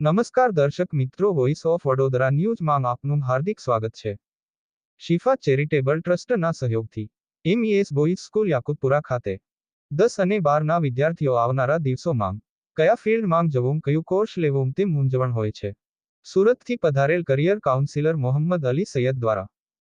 નમસ્કાર દર્શક મિત્રો વોઇસ ઓફ વડોદરા ન્યૂઝમાં આપનું હાર્દિક સ્વાગત છે. શિફા ચેરિટેબલ ટ્રસ્ટના સહયોગથી એમઈએસ બોયઝ સ્કૂલ યાકુતપુરા ખાતે દસ અને બારના વિદ્યાર્થીઓ આવનારા દિવસોમાં કયા ફિલ્ડમાં જવું, કયું કોર્સ લેવું તે મૂંઝવણ હોય છે. સુરતથી પધારેલ કરિયર કાઉન્સિલર મોહમ્મદ અલી સૈયદ દ્વારા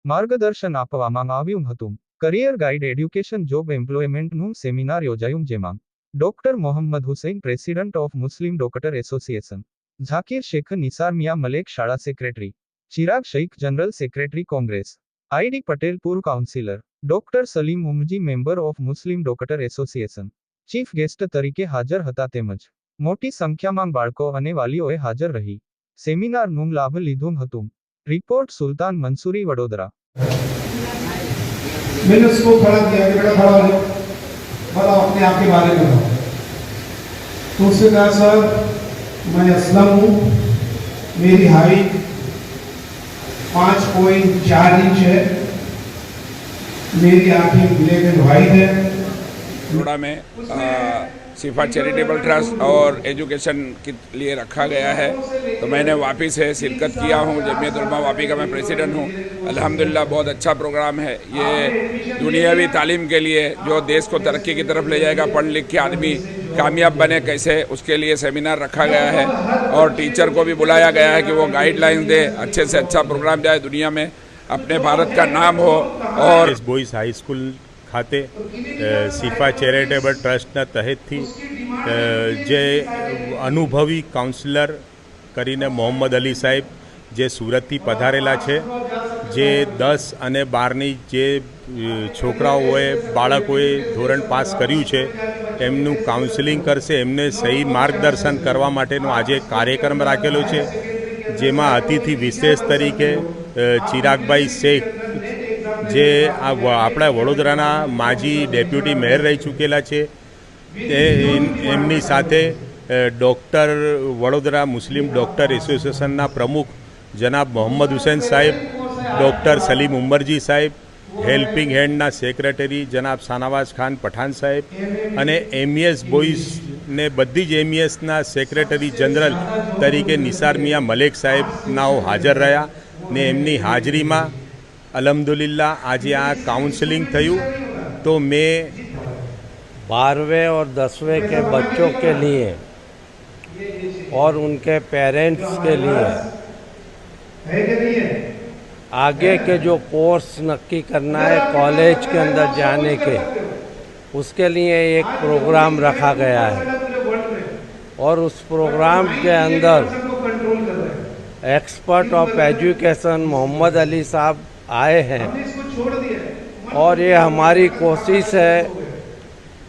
માર્ગદર્શન આપવામાં આવ્યું હતું. કરિયર ગાઈડ એડ્યુકેશન જોબ એમ્પ્લોયમેન્ટનું સેમિનાર યોજાયું, જેમાં doctor Mohammad Hussain, president of Muslim doctor association Zakir Sheikh Nisar મિયા મલેક શાળા secretary Chirag Shaikh general secretary Congress I Patel Patel councillor doctor Salim Umji member of Muslim doctor association chief guest તરીકે હાજર હતા તેમજ મોટી સંખ્યામાં બાળકો અને વાલીઓએ હાજર રહી સેમિનારનું લાભ લીધું હતું રિપોર્ટ સુલતાન મંસૂરી વડોદરા मैंने उसको खड़ा किया कि बेटा खड़ा हो जाओ बताओ अपने आप के बारे में बताओ तो उसने कहा सर मैं असलम हूँ। मेरी हाइट पाँच पॉइंट चार इंच है। मेरी आँखें ब्लैक एंड वाइट है। रोड़ा में सिफा चैरिटेबल ट्रस्ट और एजुकेशन के लिए रखा गया है। तो मैंने वापस है, शिरकत किया हूँ, जमीयत वापी का मैं प्रेसिडेंट हूँ। अल्हम्दुलिल्लाह, बहुत अच्छा प्रोग्राम है। ये दुनियावी तालीम के लिए जो देश को तरक्की की तरफ़ ले जाएगा पढ़ लिख के आदमी कामयाब बने, कैसे उसके लिए सेमिनार रखा गया है। और टीचर को भी बुलाया गया है कि वो गाइडलाइंस दे, अच्छे से अच्छा प्रोग्राम जाए दुनिया में। अपने भारत का नाम हो और बॉयज़ हाई स्कूल ખાતે સિફા ચેરિટેબલ ટ્રસ્ટના તહેતથી જે અનુભવી કાઉન્સિલર કરીને મોહમ્મદ અલી સાહેબ જે સુરતથી પધારેલા છે, જે દસ અને બારની જે છોકરાઓએ, બાળકોએ ધોરણ પાસ કર્યું છે, એમનું કાઉન્સિલિંગ કરશે, એમને સહી માર્ગદર્શન કરવા માટેનો આજે કાર્યક્રમ રાખેલો છે, જેમાં અતિથિ વિશેષ તરીકે ચિરાગભાઈ શેખ જે આ આપણા વડોદરાના માજી ડેપ્યુટી મેયર રહી ચૂકેલા છે, તે એમની સાથે ડૉક્ટર વડોદરા મુસ્લિમ ડૉક્ટર એસોસિએશનના પ્રમુખ જનાબ મોહમ્મદ હુસેન સાહેબ, ડૉક્ટર સલીમ ઉમરજી સાહેબ, હેલ્પિંગ હેન્ડના સેક્રેટરી જનાબ શાનાવાઝ ખાન પઠાણ સાહેબ અને એમઈએસ બોયઝ ને બધી જ એમઈએસના સેક્રેટરી જનરલ તરીકે નિસાર મિયા મલેક સાહેબનાઓ હાજર રહ્યા ને એમની હાજરીમાં અલહમદુલિલ્લાહ આજે આ કાઉન્સેલિંગ થયું તો મેં बारहवें और दसवें के बच्चों के लिए और उनके पेरेंट्स के लिए आगे के जो कोर्स नक्की करना है कॉलेज के अंदर जाने के उसके लिए एक प्रोग्राम रखा गया है और उस प्रोग्राम के अंदर expert of education Mohammad Ali साहब आए हैं। और ये हमारी कोशिश है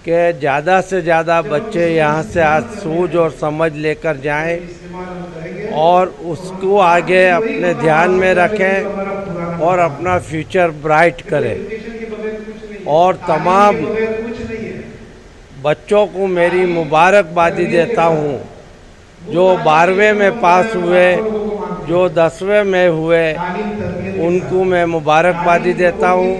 कि ज़्यादा से ज़्यादा बच्चे यहाँ से आज सूझ और समझ लेकर जाएँ और उसको आगे अपने ध्यान में रखें और अपना फ्यूचर ब्राइट करें। और तमाम बच्चों को मेरी मुबारकबादी देता हूँ। जो बारहवें में पास हुए जो दसवें में हुए उनको मैं मुबारकबादी देता हूँ।